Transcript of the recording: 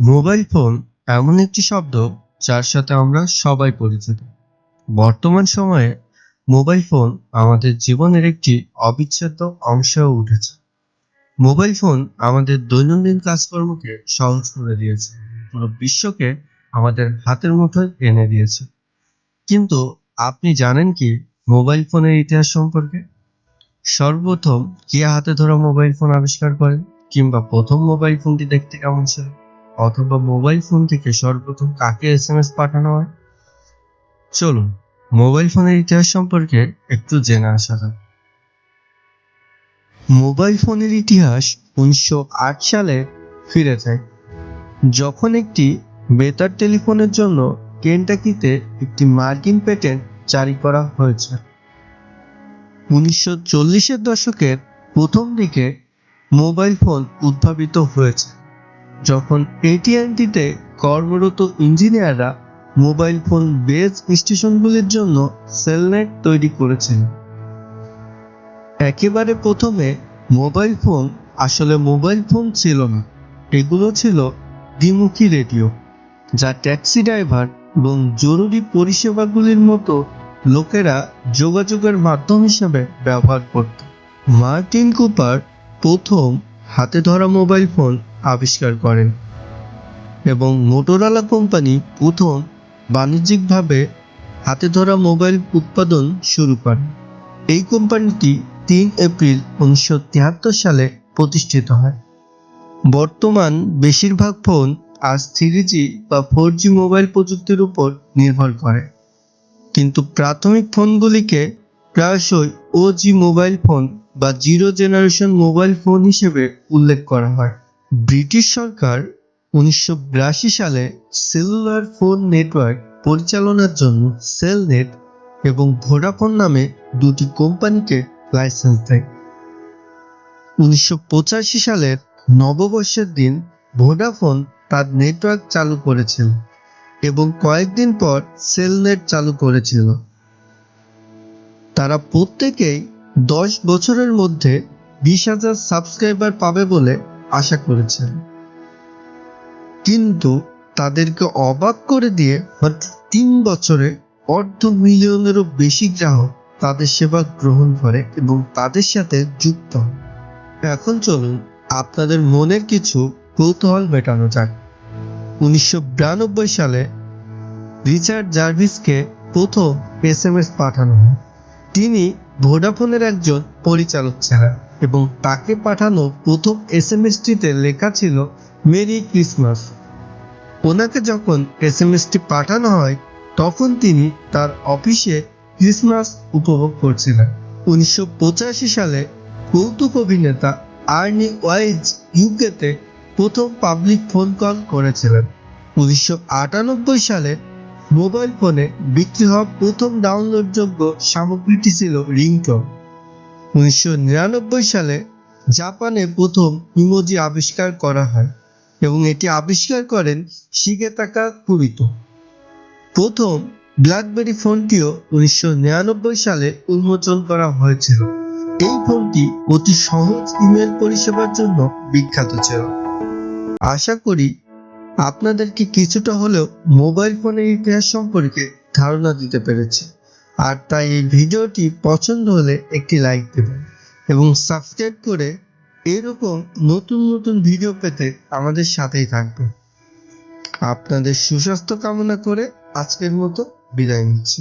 Mobile phone এমন একটি শব্দ যার সাথে আমরা সবাই পরিচিত। বর্তমান সময়ে মোবাইল ফোন আমাদের জীবনের একটি অবিচ্ছেদ্য অংশ উঠেছে। মোবাইল ফোন আমাদের দৈনন্দিন কাজকর্মকে সহজ করে দিয়েছে, পুরো বিশ্বকে আমাদের হাতের মুঠোয় এনে দিয়েছে। কিন্তু আপনি জানেন কি মোবাইল ফোনের ইতিহাস সম্পর্কে? সর্বপ্রথম কে হাতে ধরা মোবাইল ফোন আবিষ্কার করেন কিংবা প্রথম মোবাইল ফোনটি দেখতে কেমন ছিল? অথবা মোবাইল ফোন থেকে সর্বপ্রথম কাকে এস এম এস পাঠানো হয়? চলুন, মোবাইল ফোনের ইতিহাস সম্পর্কে একটু জেনে আসা যাক। মোবাইল ফোনের ইতিহাস উনিশশো আট সালে ফিরে যায়। যখন একটি বেতার টেলিফোনের জন্য কেন্টাকিতে একটি মার্কিন পেটেন্ট জারি করা হয়েছে। উনিশশো চল্লিশের দশকের প্রথম দিকে মোবাইল ফোন উদ্ভাবিত হয়েছে। যখন এটিএনটিতে কর্মরত ইঞ্জিনিয়াররা মোবাইল ফোন বেস স্টেশনগুলির জন্য সেলনেট তৈরি করেছেন। একেবারে প্রথমে মোবাইল ফোন আসলে মোবাইল ফোন ছিল না। এগুলো ছিল দ্বিমুখী রেডিও, যা ট্যাক্সি ড্রাইভার এবং জরুরি পরিষেবাগুলির মতো লোকেরা যোগাযোগের মাধ্যম হিসেবে ব্যবহার করত। মার্টিন কুপার প্রথম হাতে ধরা মোবাইল ফোন আবিষ্কার করেন এবং মোটোরোলা কোম্পানি প্রথম বাণিজ্যিকভাবে হাতে ধরা মোবাইল উৎপাদন শুরু করে। এই কোম্পানিটি তিন এপ্রিল উনিশশো তিয়াত্তর সালে প্রতিষ্ঠিত হয়। বর্তমান বেশিরভাগ ফোন আজ থ্রি জি বা ফোর জি মোবাইল প্রযুক্তির উপর নির্ভর করে। কিন্তু প্রাথমিক ফোনগুলিকে প্রায়শই ও জি মোবাইল ফোন বা জিরো জেনারেশন মোবাইল ফোন হিসেবে উল্লেখ করা হয়। ব্রিটিশ সরকার উনিশশো বিরাশি সালে সেলুলার ফোন নেটওয়ার্ক পরিচালনার জন্য সেলনেট এবং ভোডাফোন নামে দুটি কোম্পানিকে লাইসেন্স দেয়। উনিশশো পঁচাশি সালের নববর্ষের দিন ভোডাফোন তার নেটওয়ার্ক চালু করেছিল এবং কয়েকদিন পর সেলনেট চালু করেছিল। তারা প্রত্যেকেই দশ বছরের মধ্যে বিশ হাজার সাবস্ক্রাইবার পাবে বলে আশা করেছিল কিন্তু তাদেরকে অবাক করে দিয়ে মাত্র তিন বছরে অর্ধ মিলিয়নেরও বেশি গ্রাহক তাদের সেবা গ্রহণ করে এবং তাদের সাথে যুক্ত হয় এখন চলুন আপনাদের মনের কিছু কৌতূহল মেটানো যাক। উনিশশো বিরানব্বই সালে রিচার্ড জার্ভিসকে প্রথম এস এম এস পাঠানো হয়। তিনি ভোডাফোনের একজন পরিচালক ছিলেন। এবং তাকে পাঠানো প্রথম এস এম এসটিতে লেখা ছিল, মেরি ক্রিসমাস। ওনাকে যখন এস এম এসটি পাঠানো হয়, তখন তিনি তার অফিসে ক্রিসমাস উপভোগ করছিলেন। উনিশশো পঁচাশি সালে কৌতুক অভিনেতা আর্নি ওয়াইজ ইউকেতে প্রথম পাবলিক ফোন কল করেছিলেন। উনিশশো আটানব্বই সালে মোবাইল ফোনে বিক্রি হওয়া প্রথম ডাউনলোডযোগ্য সামগ্রীটি ছিল রিংটোন। উনিশশো নিরানব্বই সালে জাপানে প্রথম ইমোজি আবিষ্কার করা হয় এবং এটি আবিষ্কার করেন শিগেতাকা কুরিতো। প্রথম ব্ল্যাকবেরি ফোনটিও উনিশশো নিরানব্বই সালে উন্মোচন করা হয়েছিল। এই ফোনটি অতি সহজ ইমেল পরিষেবার জন্য বিখ্যাত ছিল। আশা করি আপনাদেরকে কিছুটা হলেও মোবাইল ফোনের ইতিহাস সম্পর্কে ধারণা দিতে পেরেছি। আর তাই এই ভিডিওটি পছন্দ হলে একটি লাইক দেবেন এবং সাবস্ক্রাইব করে এরকম নতুন নতুন ভিডিও পেতে আমাদের সাথেই থাকবেন। আপনাদের সুস্বাস্থ্য কামনা করে আজকের মতো বিদায় নিচ্ছি।